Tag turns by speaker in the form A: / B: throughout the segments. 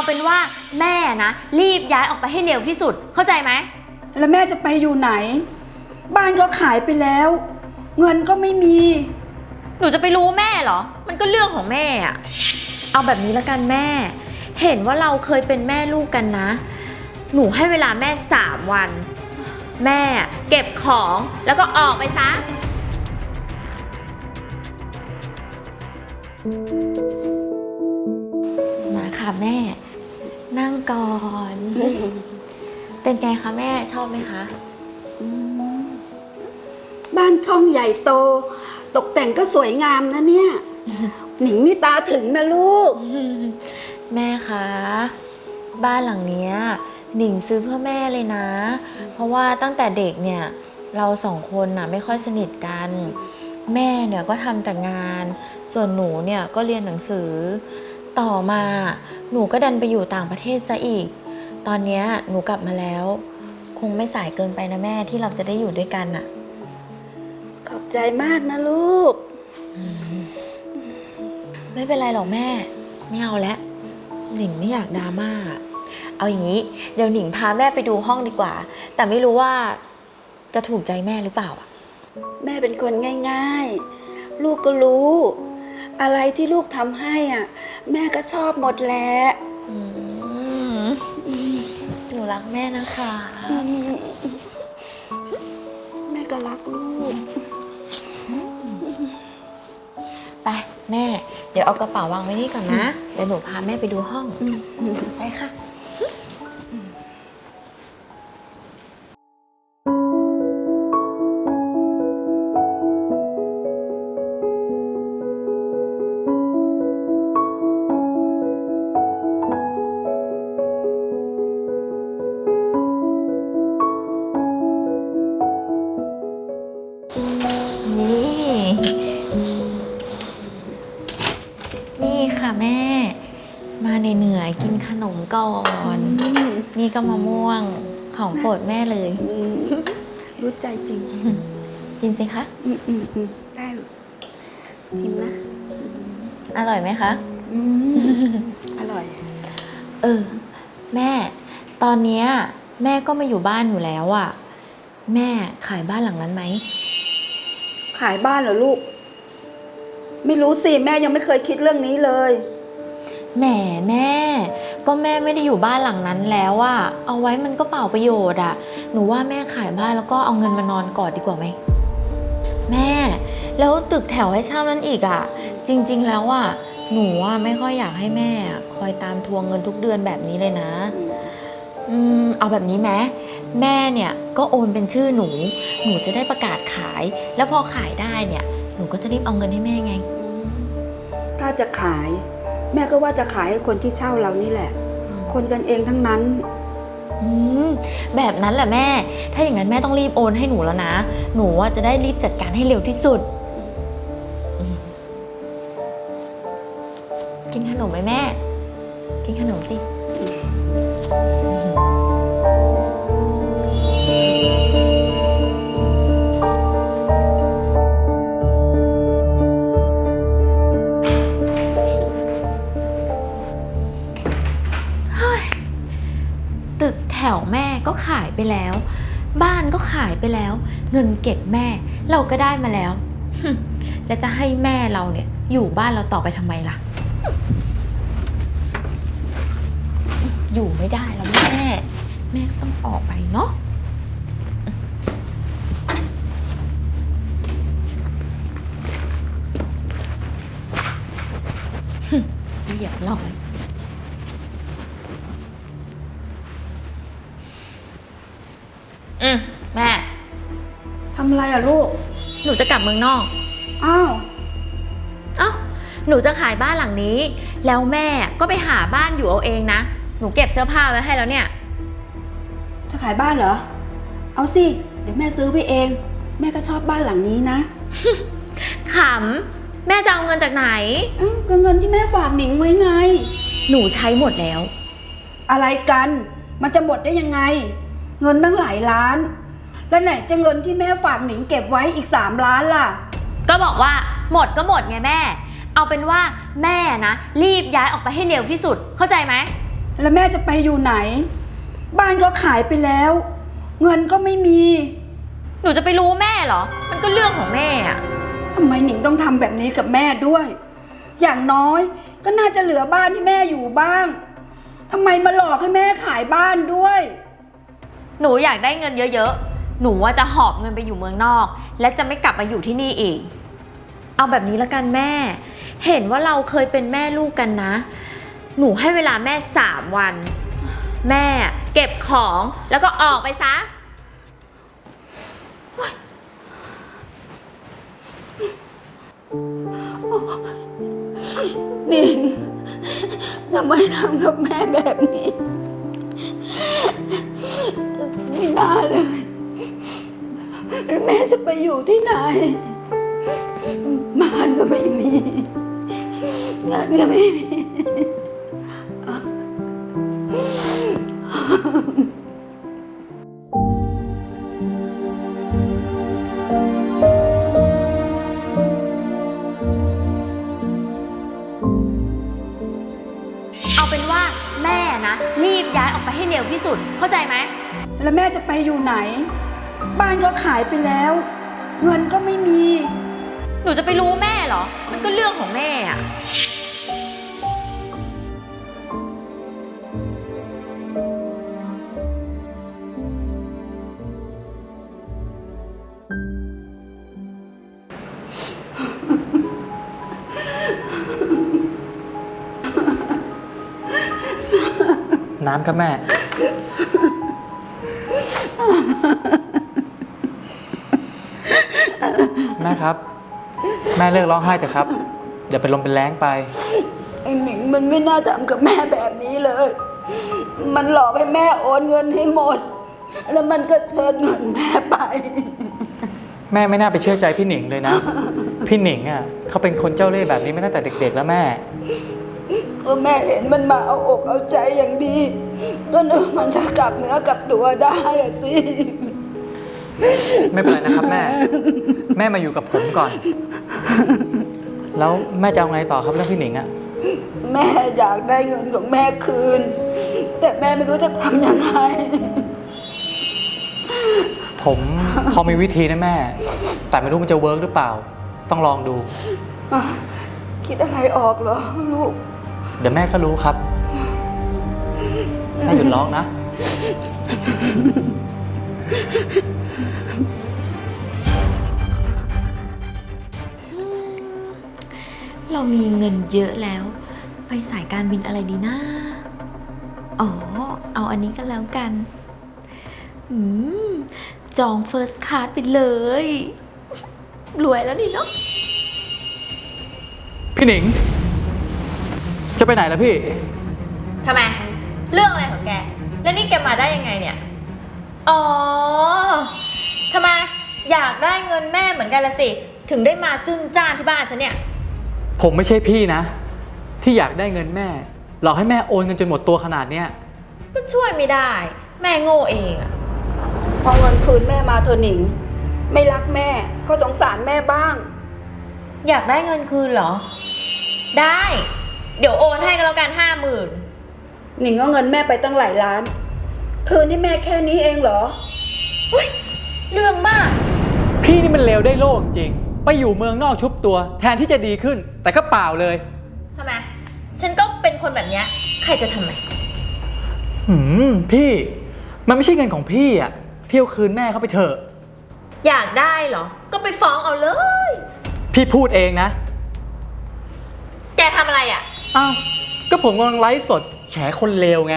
A: เอาเป็นว่าแม่นะ รีบย้ายออกไปให้เร็วที่สุด เข้าใจไหม
B: แล้วแม่จะไปอยู่ไหน บ้านก็ขายไปแล้ว เงินก็ไม่มี
A: หนูจะไปรู้แม่เหรอ มันก็เรื่องของแม่อะเอาแบบนี้แล้วกันแม่ เห็นว่าเราเคยเป็นแม่ลูกกันนะ หนูให้เวลาแม่สามวัน แม่เก็บของแล้วก็ออกไปซะ มาค่ะแม่ นั่งก่อน เป็นไงคะแม่ชอบไหมคะ
B: บ้านช่องใหญ่โต ตกแต่งก็สวยงามนะเนี่ย หนิงนี่ตาถึงนะลูก
A: แม่คะ บ้านหลังเนี้ย หนิงซื้อเพื่อแม่เลยนะ เพราะว่าตั้งแต่เด็กเนี่ย เราสองคนน่ะไม่ค่อยสนิทกัน แม่เนี่ยก็ทำแต่งาน ส่วนหนูเนี่ยก็เรียนหนังสือ ต่อมาหนูก็ดันไปอยู่ต่างประเทศซะอีก ตอนเนี้ยหนูกลับมาแล้ว คงไม่สายเกินไปนะแม่ที่เราจะได้อยู่ด้วยกันน่ะ
B: ขอบใจมากนะลูก
A: ไม่เป็นไรหรอกแม่ไม่เอาแล้วหนิงไม่อยากดราม่า เอาอย่างนี้ เดี๋ยวหนิงพาแม่ไปดูห้องดีกว่า แต่ไม่รู้ว่าจะถูกใจแม่หรือเปล่าอะ
B: แม่เป็นคนง่าย ๆ ลูกก็รู้ อะไรที่ลูกทำให้อะ แม่ก็ชอบหมดแหละ
A: อืมหนูรักแม่นะคะ
B: อืมแม่ก็รักลูก
A: ไปแม่ เดี๋ยวเอากระเป๋าวางไว้นี่ก่อนนะ เดี๋ยวหนูพาแม่ไปดูห้อง ไปค่ะ ก็มะม่วงของโปรดแม่เลย
B: อืมรู้ใจจริง
A: กินสิคะ
B: อืมอืมอืมได้ลูกชิมนะ
A: อร่อยไหมคะ
B: อืมอร่อย
A: เออ แม่ ตอนเนี้ยแม่ก็มาอยู่บ้านอยู่แล้วอะแม่ขายบ้านหลังนั้นไหม
B: ขายบ้านเหรอลูก ไม่รู้สิ แม่ยังไม่เคยคิดเรื่องนี้เลย
A: แหมแม่ ก็แม่ไม่ได้อยู่บ้านหลังนั้นแล้วอะเอาไว้มันก็เปล่าประโยชน์อะหนูว่าแม่ขายบ้านแล้วก็เอาเงินมานอนกอนดีกว่าไหมแม่ แล้วตึกแถวให้เช่านั้นอีกอะจริง ๆ แล้วอะหนูอะไม่ค่อยอยากให้แม่อะคอยตามทวงเงินทุกเดือนแบบนี้เลยนะอืมเอาแบบนี้ไหมแม่เนี่ยก็โอนเป็นชื่อหนู หนูจะได้ประกาศขาย แล้วพอขายได้เนี่ย หนูก็จะรีบเอาเงินให้แม่ไง
B: ถ้าจะขาย แม่ก็ว่าจะขายให้คนที่เช่าเรานี่แหละ คนกันเองทั้งนั้น
A: อืมแบบนั้นแหละแม่ ถ้าอย่างนั้นแม่ต้องรีบโอนให้หนูแล้วนะ หนูว่าจะได้รีบจัดการให้เร็วที่สุดอืมกินขนมไหมแม่ กินขนมสิ ถวแม่ก็ขายไปแล้ว บ้านก็ขายไปแล้ว เงินเก็บแม่ เราก็ได้มาแล้ว แล้วจะให้แม่เราเนี่ย อยู่บ้านเราต่อไปทำไมล่ะ อยู่ไม่ได้แล้วแม่ แม่ต้องออกไปเนาะหึเรียบร้อยำ
B: อะไรอะลูก
A: หนูจะกลับเมืองนอก
B: อ้าว
A: เอ้า หนูจะขายบ้านหลังนี้ แล้วแม่ก็ไปหาบ้านอยู่เอาเองนะ หนูเก็บเสื้อผ้าไว้ให้แล้วเนี่ย
B: จะขายบ้านเหรอ เอาสิ เดี๋ยวแม่ซื้อไปเอง แม่ก็ชอบบ้านหลังนี้นะ
A: ขำ แม่จะเอาเงินจากไหน
B: อ้าวก็เงินที่แม่ฝากหนิงไว้ไง
A: หนูใช้หมดแล้ว
B: อะไรกัน มันจะหมดได้ยังไง เงินตั้งหลายล้าน แล้วไหนจะเงินที่แม่ฝากหนิงเก็บไว้อีกสามล้านล่ะ
A: ก็บอกว่าหมดก็หมดไงแม่ เอาเป็นว่าแม่นะ รีบย้ายออกไปให้เร็วที่สุดเข้าใจไหม
B: อแล้วแม่จะไปอยู่ไหน บ้านก็ขายไปแล้ว เงินก็ไม่มี
A: หนูจะไปรู้แม่เหรอ มันก็เรื่องของแม่อะ
B: ทำไมหนิงต้องทำแบบนี้กับแม่ด้วย อย่างน้อยก็น่าจะเหลือบ้านที่แม่อยู่บ้างทำไมมาหลอกให้แม่ขายบ้านด้วย
A: หนูอยากได้เงินเยอะๆ หนูว่าจะหอบเงินไปอยู่เมืองนอก และจะไม่กลับมาอยู่ที่นี่อีก เอาแบบนี้ละกันแม่ เห็นว่าเราเคยเป็นแม่ลูกกันนะ หนูให้เวลาแม่สามวัน แม่เก็บของแล้วก็ออกไปซะ
B: หนิงทำไมทำกับแม่แบบนี้ ไม่น่าเลย แล้วแม่จะไปอยู่ที่ไหน บ้านก็ไม่มีเงินก็ไม่มี
A: เอาเป็นว่าแม่นะ รีบย้ายออกไปให้เร็วที่สุด เข้าใจไหม
B: แล้วแม่จะไปอยู่ไหน บ้านก็ขายไปแล้ว เงินก็ไม่มี
A: หนูจะไปรู้แม่เหรอ มันก็เรื่องของแม่อะ
C: น้ำครับแม่ แม่ครับ แม่เลิกร้องไห้เถอะครับเดี๋ยวเป็นลมเป็นแรงไป
B: ไอ้หนิงมันไม่น่าทำกับแม่แบบนี้เลย มันหลอกให้แม่โอนเงินให้หมด แล้วมันก็เชิญเงินแม่ไป
C: แม่ไม่น่าไปเชื่อใจพี่หนิงเลยนะ พี่หนิงอะเขาเป็นคนเจ้าเล่ห์แบบนี้มาตั้งแต่เด็ก ๆ แล้วแม่
B: ก็แม่เห็นมันมาเอาอกเอาใจอย่างดีก็นึกมันจะกลับเนื้อกลับตัวได้อะสิ
C: ไม่เป็นไรนะครับแม่ แม่มาอยู่กับผมก่อน แล้วแม่จะเอาไงต่อครับเรื่องพี่หนิงอะ
B: แม่อยากได้เงินของแม่คืน แต่แม่ไม่รู้จะทำยังไง
C: ผมพอมีวิธีนะแม่ แต่ไม่รู้มันจะเวิร์กหรือเปล่า ต้องลองดู
B: คิดอะไรออกเหรอลูก
C: เดี๋ยวแม่ก็รู้ครับ แม่หยุดร้องนะ
A: เรามีเงินเยอะแล้ว ไปสายการบินอะไรดีนะ อ๋อ เอาอันนี้ก็แล้วกัน อืม จองเฟิร์สคลาสไปเลย รวยแล้วนี่เนาะ
C: พี่หนิง จะไปไหนล่ะพี่
A: ทำไม เรื่องอะไรของแก แล้วนี่แกมาได้ยังไงเนี่ย อ๋อ ทำไมอยากได้เงินแม่เหมือนกันละสิ ถึงได้มาจุนจ้านที่บ้านฉันเนี่ย
C: ผมไม่ใช่พี่นะ ที่อยากได้เงินแม่ หลอกให้แม่โอนเงินจนหมดตัวขนาดเนี้ย
A: ก็ช่วยไม่ได้ แม่โง่เองอะ
B: พอเงินคืนแม่มาเธอะหนิง ไม่รักแม่ก็สงสารแม่บ้าง
A: อยากได้เงินคืนเหรอ ได้ เดี๋ยวโอนให้ก็แล้วกันห้าหมื่น
B: หนิงก็เงินแม่ไปตั้งหลายล้าน คืนให้แม่แค่นี้เองเหรอ
A: เรื่องมาก
C: พี่นี่มันเลวได้โลกจริง ไปอยู่เมืองนอกชุบตัว แทนที่จะดีขึ้น แต่ก็เปล่าเลย
A: ทำไม ฉันก็เป็นคนแบบเนี้ย ใครจะทำไม
C: หืมพี่ มันไม่ใช่เงินของพี่อะ พี่เอาคืนแม่เขาไปเถอะ
A: อยากได้เหรอ ก็ไปฟ้องเอาเลย
C: พี่พูดเองนะ
A: แกทำอะไรอะ
C: อ้าว ก็ผมกำลังไลฟ์สด แฉคนเลวไง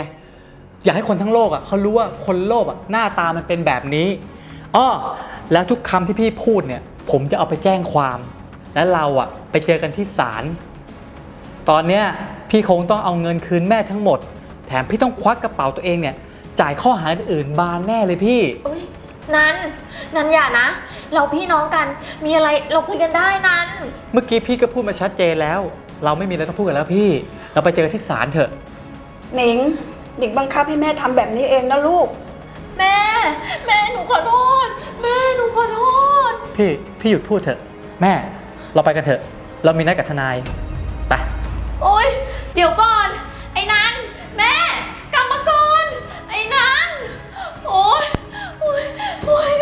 C: อยากให้คนทั้งโลกอะเขารู้ว่าคนโลภอะหน้าตามันเป็นแบบนี้ อ้อแล้วทุกคำที่พี่พูดเนี่ย ผมจะเอาไปแจ้งความ และเราอะไปเจอกันที่ศาลตอนเนี้ยพี่คงต้องเอาเงินคืนแม่ทั้งหมด แถมพี่ต้องควักกระเป๋าตัวเองเนี่ย จ่ายข้อหาอื่นๆบานแน่เลยพี่
A: เอ้ยนันนันอย่านะ เราพี่น้องกันมีอะไรเราคุยกันได้นัน
C: เมื่อกี้พี่ก็พูดมาชัดเจนแล้ว เราไม่มีอะไรต้องพูดกันแล้วพี่ เราไปเจอที่ศาลเถอะ
B: หนิงหนิงบังคับให้แม่ทำแบบนี้เองนะลูก
A: แม่ แม่หนูขอโทษ แม่หนูขอโทษ
C: พี่ พี่หยุดพูดเถอะ แม่ เราไปกันเถอะ เรามีนัดกับทนาย ไป
A: โอ้ยเดี๋ยวก่อน ไอ้นั้น แม่ กลับมาก่อน ไอ้นั้น โอ๊ยโอ๊ยโอ๊ย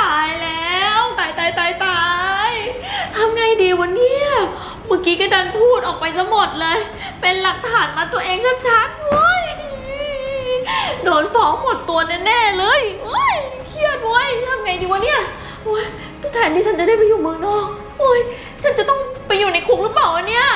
A: ตายแล้ว ตายตายตายตายทำไงดีวันเนี้ยเมื่อกี้ก็ดันพูดออกไปซะหมดเลย เป็นหลักฐานมาตัวเองชัดๆโว้ยโดนฟ้องหมดตัวแน่ๆเลย ดเว้ยทำไงดีวะเนี่ยโอ้ยแทนที่ฉันจะได้ไปอยู่เมืองนอกโอ้ยฉันจะต้องไปอยู่ในคุกหรือเปล่าวะเนี่ย